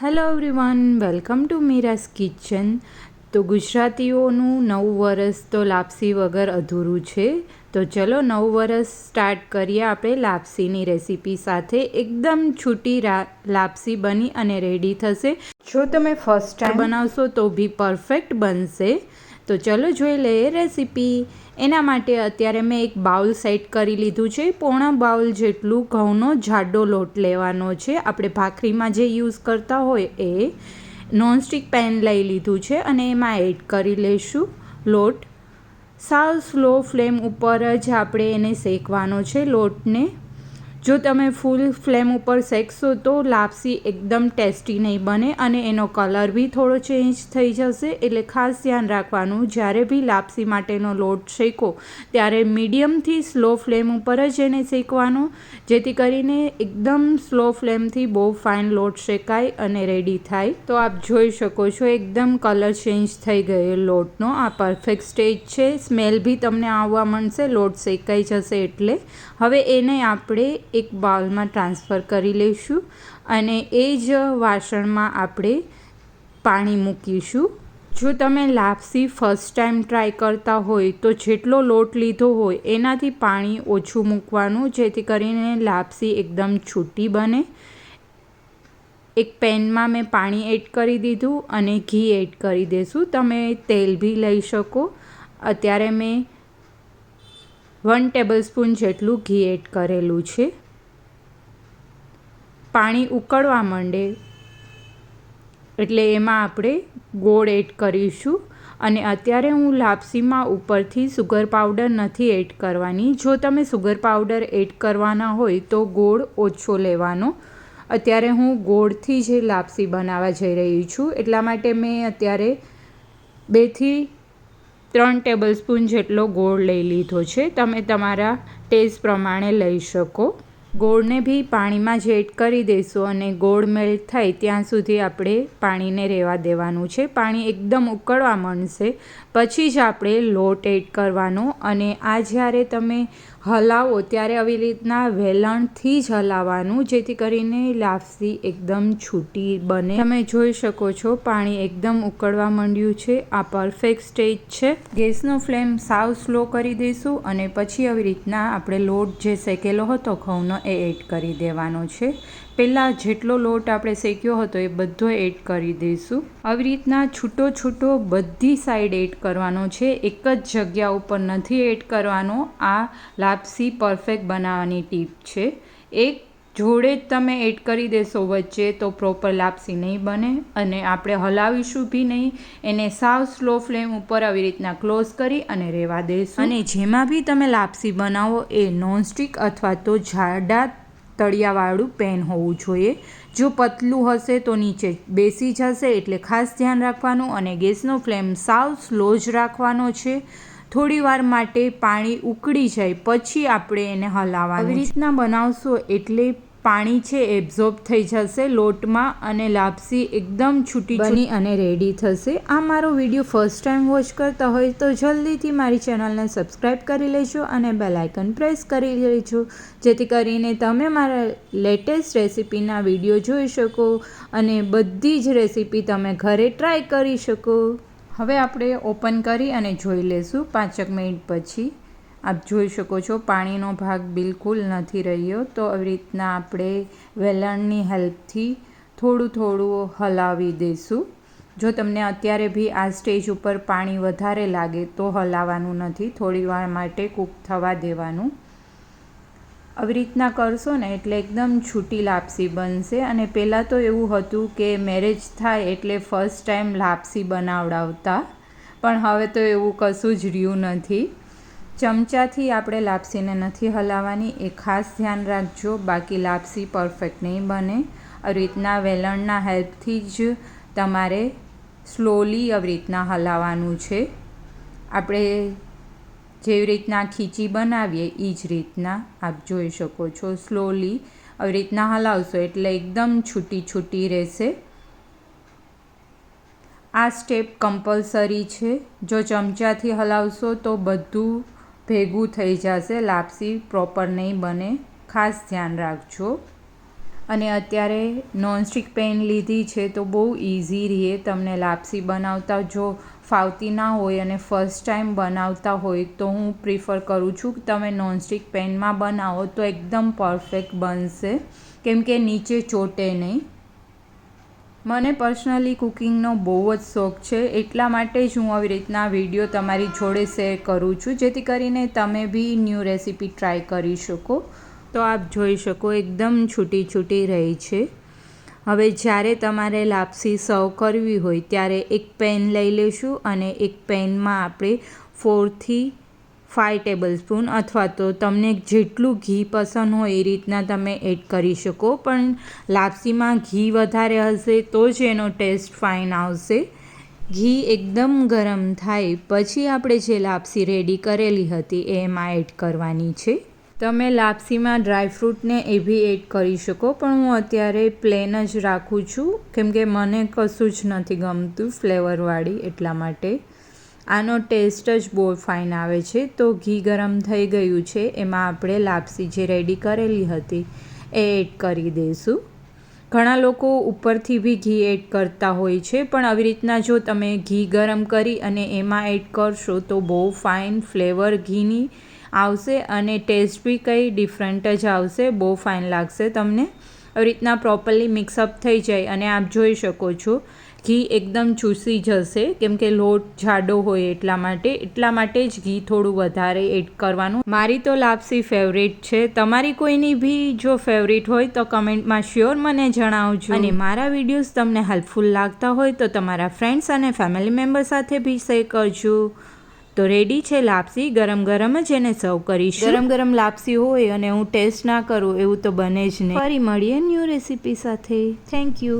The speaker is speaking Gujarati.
Hello everyone welcome to Meera's kitchen તો ગુજરાતીઓનું નવું વરસ તો લાપસી વગર અધૂરું છે. તો ચલો નવું વરસ સ્ટાર્ટ કરીએ આપણે લાપસીની રેસીપી સાથે. એકદમ છૂટી લાપસી બની અને રેડી થશે. જો તમે ફર્સ્ટ ટાઈમ બનાવશો તો બી પરફેક્ટ બનશે. તો ચલો જોઈ લઈએ રેસીપી. એના માટે અત્યારે મેં એક બાઉલ સેટ કરી લીધું છે. પોણા બાઉલ જેટલું ઘઉંનો જાડો લોટ લેવાનો છે. આપણે ભાખરીમાં જે યુઝ કરતા હોય એ નોનસ્ટિક પેન લઈ લીધું છે અને એમાં એડ કરી લઈશું લોટ. સાવ સ્લો ફ્લેમ ઉપર જ આપણે એને શેકવાનો છે લોટને. જો તમે ફૂલ ફ્લેમ ઉપર શેકશો તો લાપસી એકદમ ટેસ્ટી નહીં બને અને એનો કલર બી થોડો ચેન્જ થઈ જશે. એટલે ખાસ ધ્યાન રાખવાનું, જ્યારે બી લાપસી માટેનો લોટ શેકો, ત્યારે મીડિયમથી સ્લો ફ્લેમ ઉપર જ એને શેકવાનો, જેથી કરીને એકદમ સ્લો ફ્લેમથી બહુ ફાઇન લોટ શેકાય અને રેડી થાય. તો આપ જોઈ શકો છો, એકદમ કલર ચેન્જ થઈ ગયો લોટનો. આ પરફેક્ટ સ્ટેજ છે, સ્મેલ બી તમને આવવા મળશે લોટ શેકાઈ જશે એટલે. હવે એને આપણે એક બાઉલમાં ટ્રાન્સફર કરી લઈશું અને એ જ વાસણમાં આપણે પાણી મૂકીશું. જો તમે લાપસી ફર્સ્ટ ટાઈમ ટ્રાય કરતા હોય તો જેટલો લોટ લીધો હોય એનાથી પાણી ઓછું મૂકવાનું, જેથી કરીને લાપસી એકદમ છૂટી બને. એક પેનમાં મેં પાણી એડ કરી દીધું અને ઘી એડ કરી દઈશું તમે તેલ બી લઈ શકો. અત્યારે મેં વન ટેબલ સ્પૂન જેટલું ઘી એડ કરેલું છે. પાણી ઉકળવા માંડે. એટલે એમાં આપણે ગોળ એડ કરીશું. અને અત્યારે હું લાપસીમાં ઉપરથી સુગર પાવડર નથી એડ કરવાની. જો તમે સુગર પાવડર એડ કરવાના હોય તો ગોળ ઓછો લેવાનો. અત્યારે હું ગોળથી જે લાપસી બનાવવા જઈ રહી છું. એટલા માટે મેં અત્યારે બેથી ત્રણ ટેબલ સ્પૂન જેટલો ગોળ લઈ લીધો છે. તમે તમારા ટેસ્ટ પ્રમાણે લઈ શકો. ગોળને બી પાણીમાં જ એડ કરી દઈશું અને ગોળ મેલ્ટ થાય ત્યાં સુધી આપણે પાણીને રહેવા દેવાનું છે. પાણી એકદમ ઉકળવા માંડશે. પછી જ આપણે લોટ એડ કરવાનો અને આ જ્યારે તમે હલાવો ત્યારે આવી રીતના વેલણથી જ હલાવવાનું જેથી કરીને લાપસી એકદમ છૂટી બને. તમે જોઈ શકો છો, પાણી એકદમ ઉકળવા માંડ્યું છે. આ પરફેક્ટ સ્ટેજ છે. ગેસનો ફ્લેમ સાવ સ્લો કરી દઈશું અને પછી આવી રીતના આપણે લોટ જે શેકેલો હતો ઘઉંનો એ એડ કરી દેવાનો છે. પહેલાં જેટલો લોટ આપણે શેક્યો હતો એ બધો એડ કરી દઈશું. આવી રીતના છૂટો છૂટો બધી સાઈડ એડ કરવાનો છે. એક જ જગ્યા ઉપર નથી એડ કરવાનો. આ લાપસી પરફેક્ટ બનાવવાની ટીપ છે. એક જોડે જ તમે એડ કરી દેશો વચ્ચે તો પ્રોપર લાપસી નહીં બને અને આપણે હલાવીશું બી નહીં. એને સાવ સ્લો ફ્લેમ ઉપર આવી રીતના ક્લોઝ કરી અને રહેવા દઈશું અને જેમાં બી તમે લાપસી બનાવો એ નોનસ્ટિક અથવા તો જાડા તળિયાવાળું પેન હોવું જોઈએ. જો પતલું હશે તો નીચે બેસી જશે એટલે ખાસ ધ્યાન રાખવાનું અને ગેસનો ફ્લેમ સાવ સ્લો જ રાખવાનો છે. થોડીવાર માટે પાણી ઉકળી જાય પછી આપણે એને હલાવવાનું આવી રીતના બનાવશો એટલે પાણી છે એબ્ઝોર્બ થઈ જશે લોટમાં અને લાપસી એકદમ છૂટી બની અને રેડી થશે. આ મારો વીડિયો ફર્સ્ટ ટાઈમ વોચ કરતા હોય તો જલ્દીથી મારી ચેનલને સબસ્ક્રાઈબ કરી લેજો અને બેલ આઇકન પ્રેસ કરી લેજો. જેથી કરીને તમે મારા લેટેસ્ટ રેસીપીના વીડિયો જોઈ શકો અને બધી જ રેસીપી તમે ઘરે ટ્રાય કરી શકો. હવે આપણે ઓપન કરી અને જોઈ લેશું પાંચક મિનિટ પછી. આપ જોઈ શકો છો, પાણીનો ભાગ બિલકુલ નથી રહ્યો. તો આવી રીતના આપણે વેલણની હેલ્પથી થોડું થોડું હલાવી દઈશું. જો તમને અત્યારે બી આ સ્ટેજ ઉપર પાણી વધારે લાગે તો હલાવવાનું નથી, થોડી વાર માટે કૂક થવા દેવાનું. આવી રીતના કરશો ને એટલે એકદમ છૂટી લાપસી બનશે. અને પહેલાં તો એવું હતું કે મેરેજ થાય એટલે ફર્સ્ટ ટાઈમ લાપસી બનાવડાવતા, પણ હવે તો એવું કશું જ રહ્યું નથી. ચમચાથી આપણે લાપસીને નથી હલાવવાની. એ ખાસ ધ્યાન રાખજો. બાકી લાપસી પરફેક્ટ નહીં બને. આવી રીતના વેલણના હેલ્પથી જ તમારે સ્લોલી આવી રીતના હલાવવાનું છે. આપણે જેવી રીતના ખીચી બનાવીએ એ જ રીતના આપ જોઈ શકો છો. સ્લોલી આવી રીતના હલાવશો એટલે એકદમ છૂટી છૂટી રહેશે. આ સ્ટેપ કમ્પલસરી છે. જો ચમચાથી હલાવશો તો બધું ભેગું થઈ જશે, લાપસી પ્રોપર નહીં બને, ખાસ ધ્યાન રાખજો. અને અત્યારે નોનસ્ટિક પેન લીધી છે તો બહુ ઇઝી રહે તમને લાપસી બનાવતા. જો ફાવતી ના હોય અને ફર્સ્ટ ટાઈમ બનાવતા હોય તો હું પ્રિફર કરું છું કે તમે નોનસ્ટિક પેનમાં બનાવો તો એકદમ પરફેક્ટ બનશે. કેમ કે નીચે ચોટે નહીં. મને પર્સનલી કુકિંગનો બહુ જ શોખ છે, એટલા માટે જ હું આવી રીતના વીડિયો તમારી જોડે શેર કરું છું, જેથી કરીને તમે બી ન્યૂ રેસીપી ટ્રાય કરી શકો. તો આપ જોઈ શકો, એકદમ છૂટી છૂટી રહી છે. હવે જ્યારે તમારે લાપસી સર્વ કરવી હોય, ત્યારે એક પેન લઈ લેશું અને એક પેનમાં આપણે ફોરથી ફાઇવ ટેબલ સ્પૂન અથવા તો તમને જેટલું ઘી પસંદ હોય એ રીતના તમે એડ કરી શકો. પણ લાપસીમાં ઘી વધારે હશે તો જ એનો ટેસ્ટ ફાઇન આવશે. ઘી એકદમ ગરમ થાય પછી આપણે જે લાપસી રેડી કરેલી હતી એ એમાં એડ કરવાની છે. તમે લાપસીમાં ડ્રાયફ્રૂટને એ બી એડ કરી શકો, પણ હું અત્યારે પ્લેન જ રાખું છું. કેમ કે મને કશું જ નથી ગમતું ફ્લેવરવાળી એટલા માટે. આનો ટેસ્ટ જ બહુ ફાઇન આવે છે. તો ઘી ગરમ થઈ ગયું છે, એમાં આપણે લાપસી જે રેડી કરેલી હતી, એ એડ કરી દઈશું. ઘણા લોકો ઉપરથી બી ઘી એડ કરતા હોય છે, પણ આવી રીતના જો તમે ઘી ગરમ કરી અને એમાં એડ કરશો તો બહુ ફાઇન ફ્લેવર ઘીની આવશે અને ટેસ્ટ બી કંઈ ડિફરન્ટ જ આવશે, બહુ ફાઇન લાગશે તમને. આવી રીતના પ્રોપરલી મિક્સઅપ થઈ જાય અને આપ જોઈ શકો છો ઘી એકદમ ચૂસી જશે. કેમ કે લોટ જાડો હોય એટલા માટે એટલા માટે જ ઘી થોડું વધારે એડ કરવાનું. મારી તો લાપસી ફેવરેટ છે. તમારી કોઈની બી જો ફેવરેટ હોય તો કમેન્ટમાં શ્યોર મને જણાવજો. અને મારા વિડીયોઝ તમને હેલ્પફુલ લાગતા હોય તો તમારા ફ્રેન્ડ્સ અને ફેમિલી મેમ્બર સાથે બી શેર કરજો. તો રેડી છે લાપસી? ગરમ ગરમ જ એને સર્વ કરીશ. ગરમ ગરમ લાપસી હોય અને હું ટેસ્ટ ના કરું એવું તો બને જ નહીં. ફરી મળીએ ન્યૂ રેસીપી સાથે. Thank you